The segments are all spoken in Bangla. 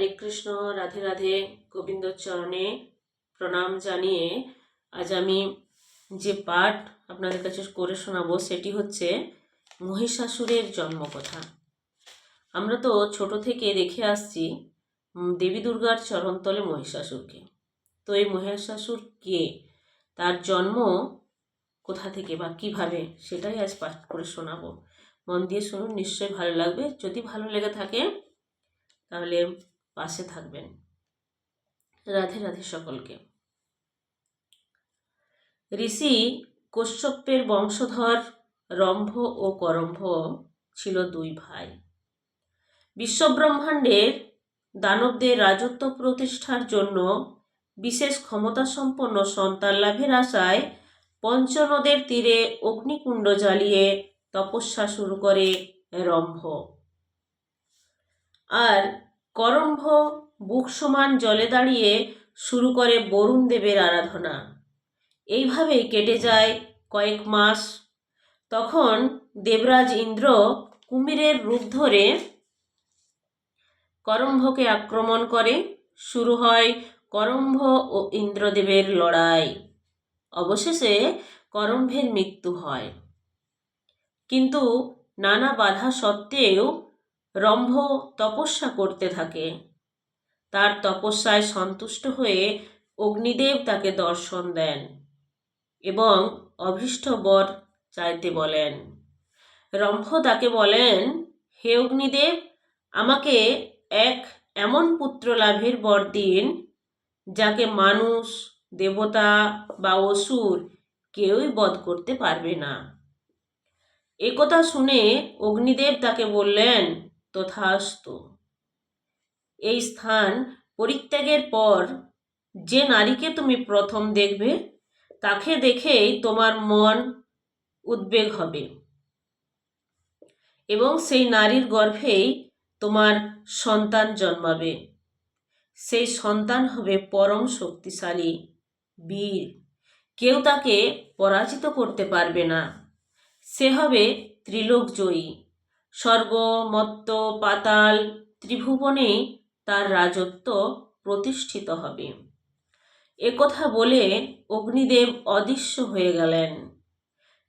হরে কৃষ্ণ, রাধে রাধে গোবিন্দ চরণে প্রণাম জানিয়ে আজ আমি যে পাঠ আপনাদের কাছে করে শোনাবো সেটি হচ্ছে মহিষাসুরের জন্মকথা। আমরা তো ছোট থেকে দেখে আসছি দেবী দুর্গার চরণতলে মহিষাসুরকে। তো এই মহিষাসুর কে? তার জন্ম কোথা থেকে বা কীভাবে? সেটাই আজ পাঠ করে শোনাবো। মন দিয়ে শুনুন, নিশ্চয়ই ভালো লাগবে। যদি ভালো লেগে থাকে, তাহলে পাশে থাকবেন। রাধে রাধে সকলকে। ঋষি কশ্যপের বংশধর রম্ভ ও করম্ভ ছিল দুই ভাই। বিশ্বব্রহ্মাণ্ডের দানবদের রাজত্ব প্রতিষ্ঠার জন্য বিশেষ ক্ষমতাসম্পন্ন সন্তান লাভের আশায় পঞ্চনদের তীরে অগ্নিকুণ্ড জ্বালিয়ে তপস্যা শুরু করে রম্ভ। আর করম্ভ বুক সমান জলে দাঁড়িয়ে শুরু করে বরুণ দেবের আরাধনা। এইভাবেই কেটে যায় কয়েক মাস। তখন দেবরাজ ইন্দ্র কুমিরের রূপ ধরে করম্ভকে আক্রমণ করে, শুরু হয় করম্ভ ও ইন্দ্রদেবের লড়াই। অবশেষে করম্ভের মৃত্যু হয়। কিন্তু নানা বাধা সত্ত্বেও রম্ভ তপস্যা করতে থাকে। তার তপস্যায় সন্তুষ্ট হয়ে অগ্নিদেব তাকে দর্শন দেন এবং অভীষ্ট বর চাইতে বলেন, রম্ভ তাকে বলেন, হে অগ্নিদেব, আমাকে এক এমন পুত্র লাভের বর দিন, যাকে মানুষ, দেবতা বা অসুর কেউই বধ করতে পারবে না। একথা শুনে অগ্নিদেব তাকে বললেন তথাস্তু। এই স্থান পরিত্যাগের পর যে নারীকে তুমি প্রথম দেখবে, তাকে দেখেই তোমার মন উদ্বেগ হবে এবং সেই নারীর গর্ভেই তোমার সন্তান জন্মাবে। সেই সন্তান হবে পরম শক্তিশালী, বীর। কেউ তাকে পরাজিত করতে পারবে না। সে হবে ত্রিলোকজয়ী। স্বর্গ, মত্ত, পাতাল ত্রিভুবনে তার রাজত্ব প্রতিষ্ঠিত হবে। একথা বলে অগ্নিদেব অদৃশ্য হয়ে গেলেন।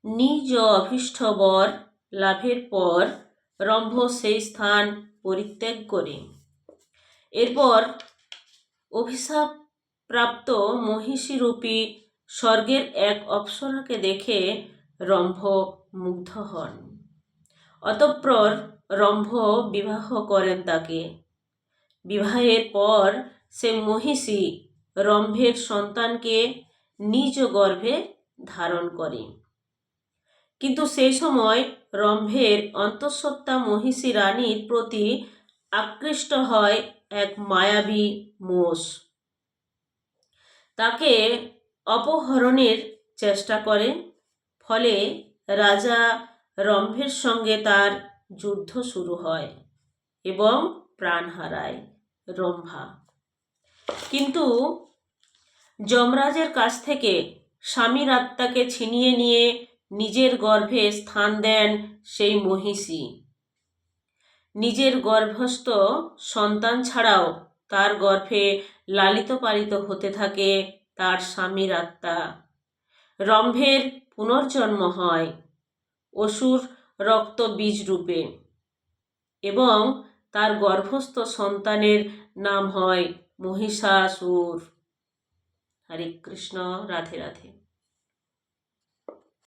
নিজ অভীষ্ট বর লাভের পর রম্ভ সেই স্থান পরিত্যাগ করে। এরপর অভিশাপ প্রাপ্ত মহিষীরূপী স্বর্গের এক অপ্সরাকে দেখে রম্ভ মুগ্ধ হন। অতঃপর রম্ভ বিবাহ করেন তাকে। বিবাহের পর সে মহিষী রম্ভের সন্তানকে নিজ গর্ভে ধারণ করে। কিন্তু সেই সময় রম্ভের অন্তঃসত্ত্বা মহিষী রানীর প্রতি আকৃষ্ট হয় এক মায়াবী মোষ। তাকে অপহরণের চেষ্টা করে, ফলে রাজা রম্ভের সঙ্গে তার যুদ্ধ শুরু হয় এবং প্রাণ হারায় রম্ভা। কিন্তু যমরাজের কাছ থেকে স্বামীর আত্মাকে ছিনিয়ে নিয়ে নিজের গর্ভে স্থান দেন সেই মহিষী। নিজের গর্ভস্থ সন্তান ছাড়াও তার গর্ভে লালিত পালিত হতে থাকে তার স্বামীর আত্মা। রম্ভের পুনর্জন্ম হয় অসুর রক্ত বীজ রূপে এবং তার গর্ভস্থ সন্তানের নাম হয় মহিষাসুর। হরে কৃষ্ণ, রাধে রাধে।